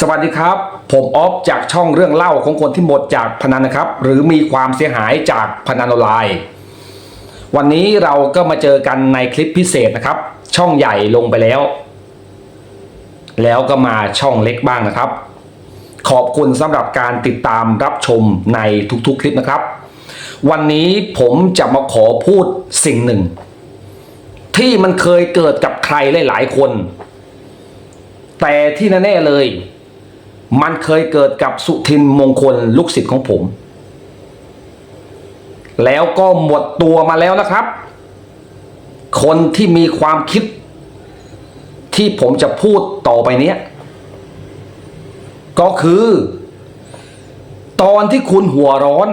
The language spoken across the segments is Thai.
สวัสดีครับ ผมออฟจากช่องเรื่องเล่าของคนที่หมดจากพนันนะครับ หรือมีความเสียหายจากพนันออนไลน์ วันนี้เราก็มาเจอกันในคลิปพิเศษนะครับ ช่องใหญ่ลงไปแล้ว แล้วก็มาช่องเล็กบ้างนะครับ ขอบคุณสำหรับการติดตามรับชมในทุกๆคลิปนะครับ วันนี้ผมจะมาขอพูดสิ่งหนึ่ง ที่มันเคยเกิดกับใครหลายๆคน แต่ที่แน่ๆเลย มันเคยเกิดกับสุทินมงคลลูกศิษย์ของผม แล้วก็หมดตัวมาแล้วนะครับ คนที่มีความคิด ที่ผมจะพูดต่อไปเนี้ย ก็คือ ตอนที่คุณหัวร้อน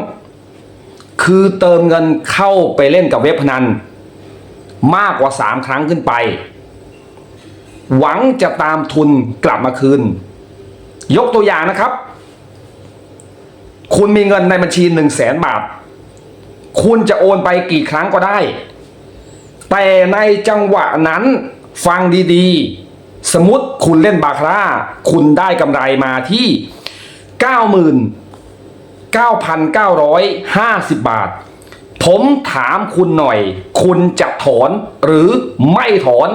คือเติมเงินเข้าไปเล่นกับเว็บพนัน มากกว่าสามครั้งขึ้นไป หวังจะตามทุนกลับมาคืน ยกตัวอย่างนะครับ คุณมีเงินในบัญชีหนึ่งแสนบาท คุณจะโอนไปกี่ครั้งก็ได้ แต่ในจังหวะนั้นฟังดีๆ สมมติคุณเล่นบาคาร่า คุณได้กำไรมาที่ 99,950 บาท ผมถามคุณหน่อย คุณจะถอนหรือไม่ถอน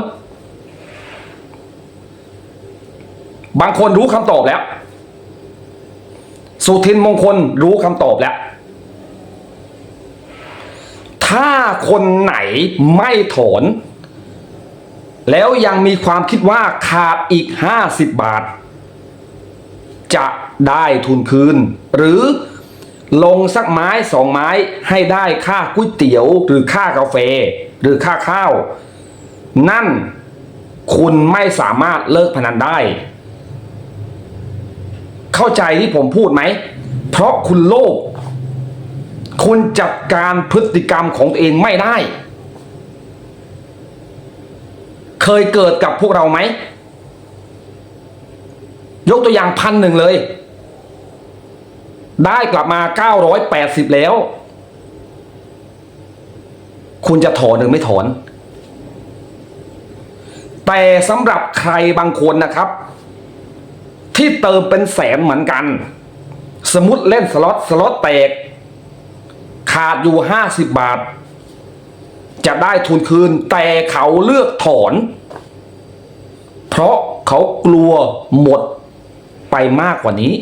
บางคนรู้คำตอบแล้ว สุทินมงคลรู้คำตอบแล้ว ถ้าคนไหนไม่ถอน แล้วยังมีความคิดว่าขาดอีก 50 บาท จะได้ทุนคืน หรือลงสักไม้สองไม้ให้ได้ค่าก๋วยเตี๋ยวหรือค่ากาแฟ หรือค่าข้าว นั่นคุณไม่สามารถเลิกพนันได้ เข้าใจที่ผมพูดไหม เพราะคุณโลภคุณจัดการพฤติกรรมของตัวเองไม่ได้ เคยเกิดกับพวกเราไหม ยกตัวอย่างพันหนึ่งเลย ได้กลับมา 980 แล้ว คุณจะถอนหรือไม่ถอน แต่สำหรับใครบางคนนะครับ ที่เติมเป็นแสนเหมือนกัน สมมติเล่นสล็อตสล็อตแตก ขาดอยู่50บาท จะได้ทุนคืนแต่เขาเลือกถอน เพราะเขากลัวหมดไปมากกว่านี้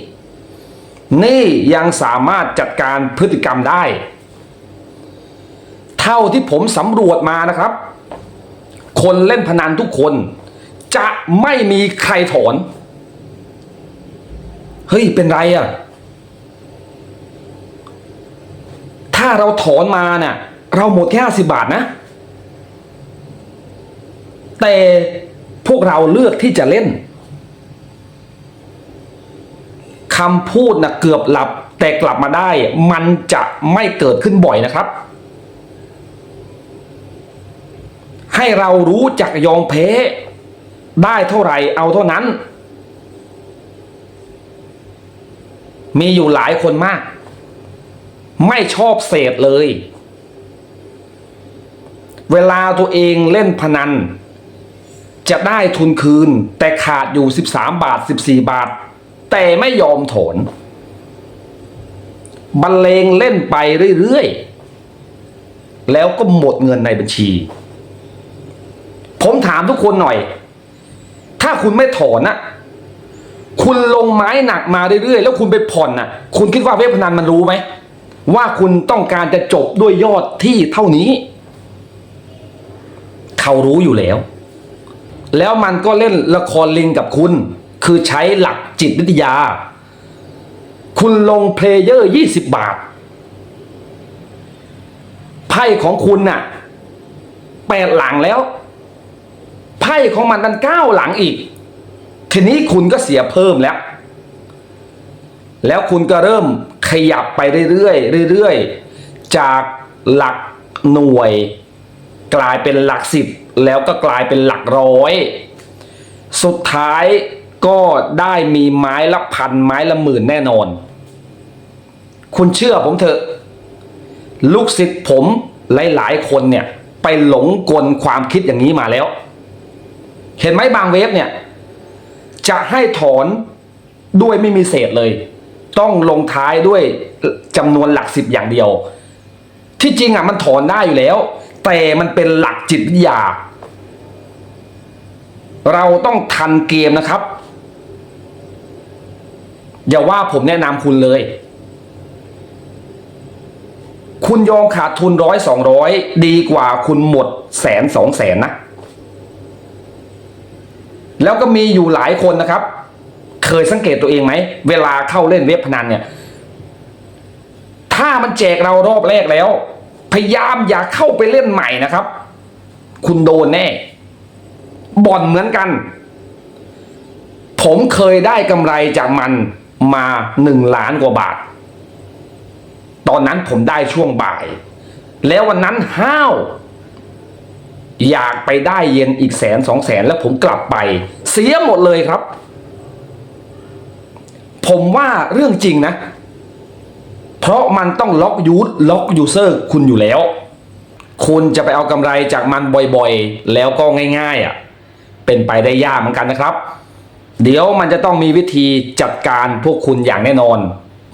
นี่ยังสามารถจัดการพฤติกรรมได้ เท่าที่ผมสำรวจมานะครับ คนเล่นพนันทุกคน จะไม่มีใครถอน เฮ้ย เป็นไรอะ่ะ ถ้าเราถอนมาเนี่ยเราหมดแค่ห้าสิบาทนะ แต่พวกเราเลือกที่จะเล่นคำพูดนะเกือบหลับ แต่กลับมาได้ มันจะไม่เกิดขึ้นบ่อยนะครับ ให้เรารู้จักยอมแพ้ได้เท่าไหร่เอาเท่านั้น มีอยู่หลายคนมาก ไม่ชอบเสพเลย เวลาตัวเองเล่นพนัน จะได้ทุนคืน แต่ขาดอยู่ 13 บาท 14 บาท แต่ไม่ยอมถอนบรรเลงเล่นไปเรื่อยๆ แล้วก็หมดเงินในบัญชี ผมถามทุกคนหน่อย ถ้าคุณไม่ถอนนะ คุณลงไม้หนักมาเรื่อยๆ แล้วคุณไปผ่อนน่ะ คุณคิดว่าเว็บพนันมันรู้ไหม ว่าคุณต้องการจะจบด้วยยอดที่เท่านี้ เขารู้อยู่แล้ว แล้วมันก็เล่นละครลิงกับคุณ คือใช้หลักจิตวิทยา คุณลงเพลเยอร์ 20 บาท ไพ่ของคุณน่ะแปดหลังแล้ว ไพ่ของมันนั้นเก้าหลังอีก ทีนี้คุณก็เสียเพิ่มแล้ว แล้วคุณก็เริ่มขยับไปเรื่อยๆเรื่อยๆ จากหลักหน่วย กลายเป็นหลักสิบแล้วก็กลายเป็นหลักร้อย สุดท้ายก็ได้มีไม้ละพันไม้ละหมื่นแน่นอน คุณเชื่อผมเถอะ ลูกศิษย์ผมหลายๆคนเนี่ย ไปหลงกลความคิดอย่างนี้มาแล้ว เห็นไหมบางเว็บเนี่ย จะให้ถอนด้วยไม่มีเศษเลย ต้องลงท้ายด้วยจำนวนหลักสิบอย่างเดียว ที่จริงอะมันถอนได้อยู่แล้ว แต่มันเป็นหลักจิตวิทยา เราต้องทันเกมนะครับ อย่าว่าผมแนะนำคุณเลย คุณยอมขาดทุนร้อยสองร้อยดีกว่าคุณหมดแสนสองแสนนะ แล้วก็มีอยู่หลายคนนะครับ เคยสังเกตตัวเองไหม เวลาเข้าเล่นเว็บพนันเนี่ย ถ้ามันแจกเรารอบแรกแล้ว พยายามอย่าเข้าไปเล่นใหม่นะครับ คุณโดนแน่ บ่อนเหมือนกัน ผมเคยได้กำไรจากมันมาหนึ่งล้านกว่าบาท ตอนนั้นผมได้ช่วงบ่าย แล้ววันนั้นห้าว อยากไปได้เย็นอีกแสนสองแสนแล้วผมกลับไป เสียหมดเลยครับ ผมว่าเรื่องจริงนะ เพราะมันต้องล็อกยูทล็อกยูเซอร์คุณอยู่แล้ว คุณจะไปเอากำไรจากมันบ่อยๆ แล้วก็ง่าย ๆอะเป็นไปได้ยากเหมือนกันนะครับ เดี๋ยวมันจะต้องมีวิธีจัดการพวกคุณอย่างแน่นอน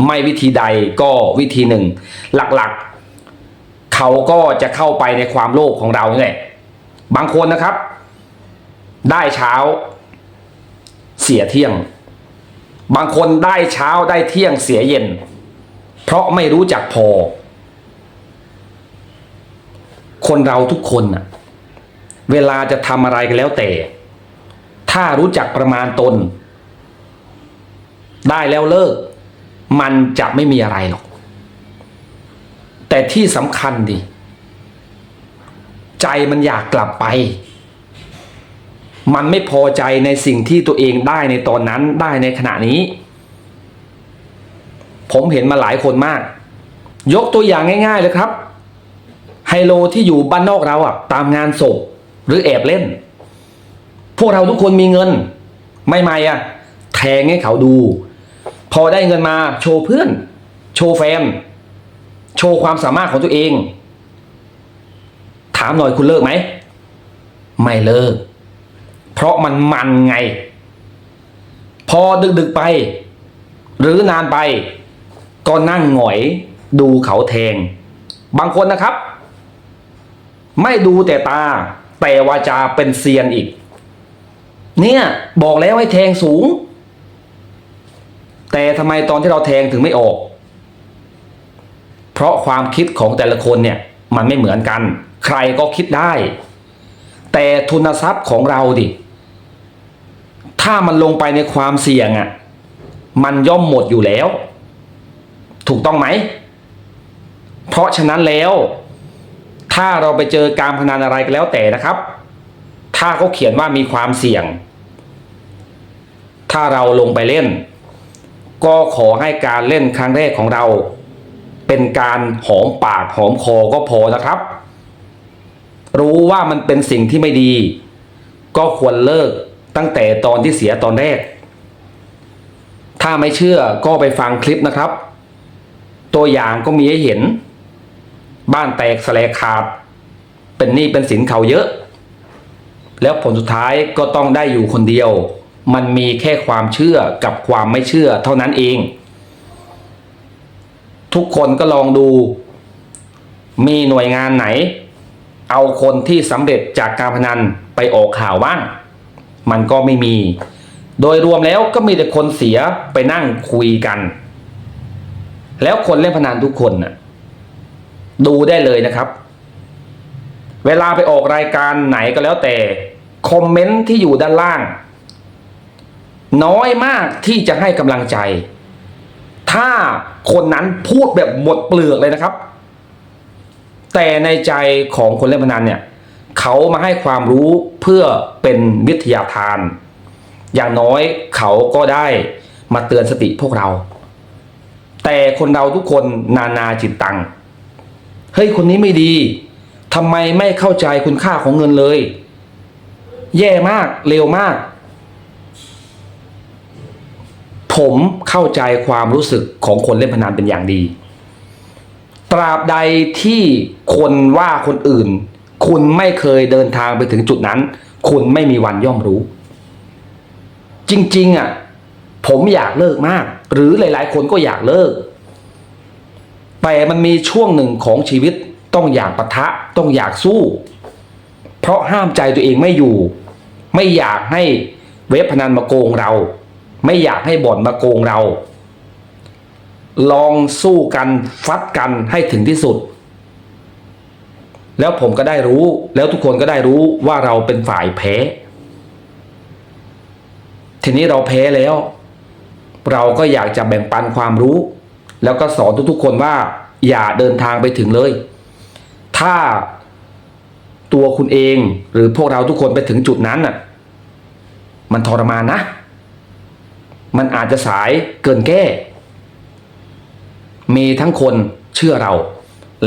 ไม่วิธีใดก็วิธีหนึ่ง หลักๆ เขาก็จะเข้าไปในความโลภของเรานี่แหละ บางคนนะครับ ได้เช้า เสียเที่ยง บางคนได้เช้าได้เที่ยงเสียเย็น เพราะไม่รู้จักพอ คนเราทุกคนน่ะ เวลาจะทำอะไรก็แล้วแต่ ถ้ารู้จักประมาณตน ได้แล้วเลิก มันจะไม่มีอะไรหรอก แต่ที่สำคัญดิ ใจมันอยากกลับไป มันไม่พอใจในสิ่งที่ตัวเองได้ในตอนนั้นได้ในขณะนี้ ผมเห็นมาหลายคนมาก ยกตัวอย่างง่าย ๆเลยครับ ไฮโลที่อยู่บ้านนอกเราอะตามงานศพหรือแอบเล่น พวกเราทุกคนมีเงิน ไม่ไม่อะแทงให้เขาดู พอได้เงินมาโชว์เพื่อน โชว์แฟน โชว์ความสามารถของตัวเอง ถามหน่อยคุณเลิกไหม ไม่เลิก เพราะมันมันไง พอดึกๆไป หรือนานไป ก็นั่งหงอย ดูเขาแทง บางคนนะครับ ไม่ดูแต่ตา แต่วาจาเป็นเซียนอีก เนี่ยบอกแล้วให้แทงสูง แต่ทำไมตอนที่เราแทงถึงไม่ออก เพราะความคิดของแต่ละคนเนี่ย มันไม่เหมือนกัน ใครก็คิดได้ แต่ทุนทรัพย์ของเราดิ ถ้ามันลงไปในความเสี่ยงอะ่ะ มันย่อมหมดอยู่แล้ว ถูกต้องไหม เพราะฉะนั้นแล้ว ถ้าเราไปเจอการพนันอะไรก็แล้วแต่นะครับ ถ้าเขาเขียนว่ามีความเสี่ยง ถ้าเราลงไปเล่น ก็ขอให้การเล่นครั้งแรกของเรา เป็นการหอมปากหอมคอก็พอนะครับ รู้ว่ามันเป็นสิ่งที่ไม่ดี ก็ควรเลิกตั้งแต่ตอนที่เสียตอนแรก ถ้าไม่เชื่อก็ไปฟังคลิปนะครับ ตัวอย่างก็มีให้เห็น บ้านแตกสแลกขาด เป็นหนี้เป็นสินเขาเยอะ แล้วผลสุดท้ายก็ต้องได้อยู่คนเดียว มันมีแค่ความเชื่อกับความไม่เชื่อเท่านั้นเอง ทุกคนก็ลองดู มีหน่วยงานไหน เอาคนที่สำเร็จจากการพนันไปออกข่าวบ้าง มันก็ไม่มี โดยรวมแล้วก็มีแต่คนเสียไปนั่งคุยกัน แล้วคนเล่นพนันทุกคนน่ะดูได้เลยนะครับ เวลาไปออกรายการไหนก็แล้วแต่ คอมเมนต์ที่อยู่ด้านล่าง น้อยมากที่จะให้กำลังใจ คนนั้นพูดแบบหมดเปลือกเลยนะครับ แต่ในใจของคนเล่นพนันเนี่ยเขามาให้ความรู้เพื่อเป็นวิทยาทาน อย่างน้อยเขาก็ได้มาเตือนสติพวกเรา แต่คนเราทุกคนนานาจิตตังเฮ้ยคนนี้ไม่ดีทำไมไม่เข้าใจคุณค่าของเงินเลย แย่มากเร็วมาก ผมเข้าใจความรู้สึกของคนเล่นพนันเป็นอย่างดี ตราบใดที่คนว่าคนอื่น คุณไม่เคยเดินทางไปถึงจุดนั้น คุณไม่มีวันย่อมรู้ จริง ๆ อะ ผมอยากเลิกมาก หรือหลาย ๆ คนก็อยากเลิก แต่มันมีช่วงหนึ่งของชีวิตต้องอยากปะทะต้องอยากสู้ เพราะห้ามใจตัวเองไม่อยู่ ไม่อยากให้เว็บพนันมาโกงเรา ไม่อยากให้บ่อนมาโกงเรา ลองสู้กันฟัดกันให้ถึงที่สุด แล้วผมก็ได้รู้ แล้วทุกคนก็ได้รู้ว่าเราเป็นฝ่ายแพ้ ทีนี้เราแพ้แล้ว เราก็อยากจะแบ่งปันความรู้ แล้วก็สอนทุกๆคนว่า อย่าเดินทางไปถึงเลย ถ้าตัวคุณเองหรือพวกเราทุกคนไปถึงจุดนั้นน่ะ มันทรมานนะ มันอาจจะสายเกินแก้ มีทั้งคนเชื่อเรา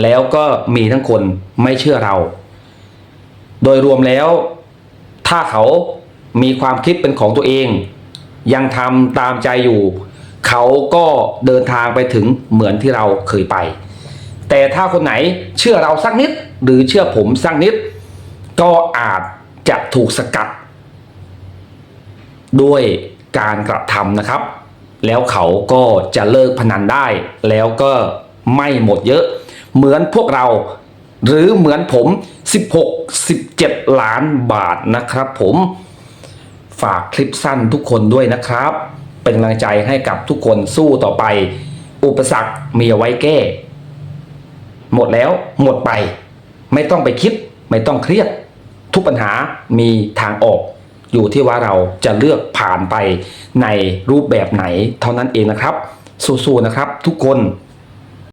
แล้วก็มีทั้งคนไม่เชื่อเรา โดยรวมแล้ว ถ้าเขามีความคิดเป็นของตัวเอง ยังทำตามใจอยู่ เขาก็เดินทางไปถึงเหมือนที่เราเคยไป แต่ถ้าคนไหนเชื่อเราสักนิด หรือเชื่อผมสักนิด ก็อาจจะถูกสกัดด้วย การกระทำนะครับ แล้วเขาก็จะเลิกพนันได้ แล้วก็ไม่หมดเยอะ เหมือนพวกเรา หรือเหมือนผม 16 17 ล้านบาทนะครับผมฝากคลิปสั้นทุกคนด้วยนะครับ เป็นกำลังใจให้กับทุกคนสู้ต่อไป อุปสรรคมีเอาไว้แก้ หมดแล้วหมดไป ไม่ต้องไปคิด ไม่ต้องเครียด ทุกปัญหามีทางออก อยู่ที่ว่าเราจะเลือกผ่านไปในรูปแบบไหนเท่านั้นเองนะครับ สู้ๆนะครับ ทุกคน